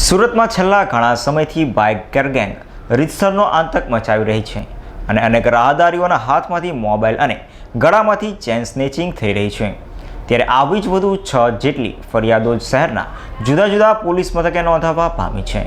સુરતમાં છેલ્લા ઘણા સમયથી બાઇકર ગેંગ રીતસરનો આતંક મચાવી રહી છે અને અનેક રાહદારીઓના હાથમાંથી મોબાઈલ અને ગળામાંથી ચેન સ્નેચિંગ થઈ રહી છે. ત્યારે આવી જ વધુ છ જેટલી ફરિયાદો શહેરના જુદા જુદા પોલીસ મથકે નોંધાવવા પામી છે.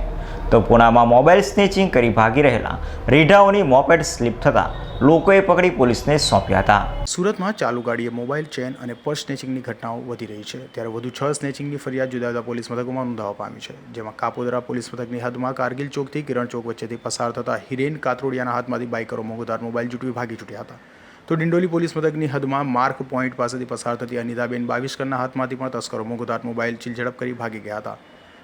તો પુણામાં મોબાઈલ સ્નેચિંગ કરી ભાગી રહેલા રીઢાઓની મોપેડ સ્લીપ થતાં લોકોએ પકડી પોલીસને સોંપ્યા હતા. સુરતમાં ચાલુ ગાડીએ મોબાઈલ ચેન અને પર્સ સ્નેચિંગની ઘટનાઓ વધી રહી છે. ત્યારે વધુ છ સ્નેચિંગની ફરિયાદ જુદા જુદા પોલીસ મથકોમાં નોંધાવા પામી છે. જેમાં કાપોદરા પોલીસ મથકની હદમાં કારગિલ ચોકથી કિરણ ચોક વચ્ચેથી પસાર થતા હિરેન કાતરોડિયાના હાથમાંથી બાઇકરો મોંઘુદાર મોબાઈલ જૂટવી ભાગી છૂટ્યા હતા. તો ડિંડોલી પોલીસ મથકની હદમાં માર્ક પોઈન્ટ પાસેથી પસાર થતી અનિતાબેન બાવીસકરના હાથમાંથી પણ તસ્કરો મોંઘુદાર મોબાઈલ ચીલઝડપ કરી ભાગી ગયા હતા.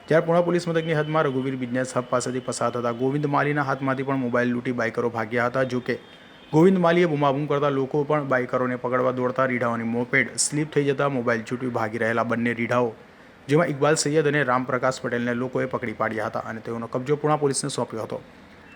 જ્યારે પુણા પોલીસ મથકની હદમાં રઘુવીર બિઝનેસ હબ પાસેથી પસાર થતા ગોવિંદ માલીના હાથમાંથી પણ મોબાઈલ લૂંટી બાઇકરો ભાગ્યા હતા, જો કે ગોવિંદ માલીએ બૂમાબૂમ કરતા લોકો પણ બાઇકરોને પકડવા દોડતા રીઢાઓની મોપેડ સ્લીપ થઈ જતા મોબાઈલ છૂટી ભાગી રહેલા બંને રીઢાઓ, જેમાં ઇકબાલ સૈયદ અને રામપ્રકાશ પટેલને લોકોએ પકડી પાડ્યા હતા અને તેઓનો કબજો પુણા પોલીસને સોંપ્યો હતો.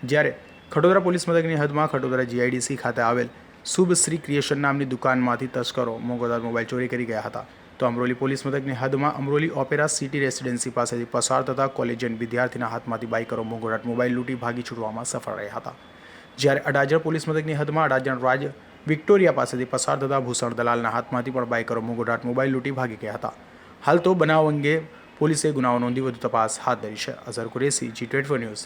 જ્યારે ખડોદરા પોલીસ મથકની હદમાં ખડોદરા જીઆઈડીસી ખાતે આવેલ શુભ શ્રી ક્રિએશન નામની દુકાનમાંથી તસ્કરો મોંઘોદાર મોબાઈલ ચોરી કરી ગયા હતા. તો અમરોલી પોલીસ મથકની હદમાં અમરોલી ઓપેરા સિટી રેસિડેન્સી પાસેથી પસાર થતા કોલેજિયન વિદ્યાર્થીના હાથમાંથી બાઇકરો મોંઘોડાટ મોબાઈલ લૂંટી ભાગી છૂટવામાં સફળ રહ્યા હતા. જ્યારે અડાજણ પોલીસ મથકની હદમાં અડાજણ રાજ વિક્ટોરિયા પાસેથી પસાર થતા ભૂષણ દલાલના હાથમાંથી પણ બાઇકરો મોંઘોડાટ મોબાઈલ લૂંટી ભાગી ગયા હતા. હાલ તો બનાવ અંગે પોલીસે ગુનાઓ નોંધી વધુ તપાસ હાથ ધરી છે. Azhar Qureshi G twenty news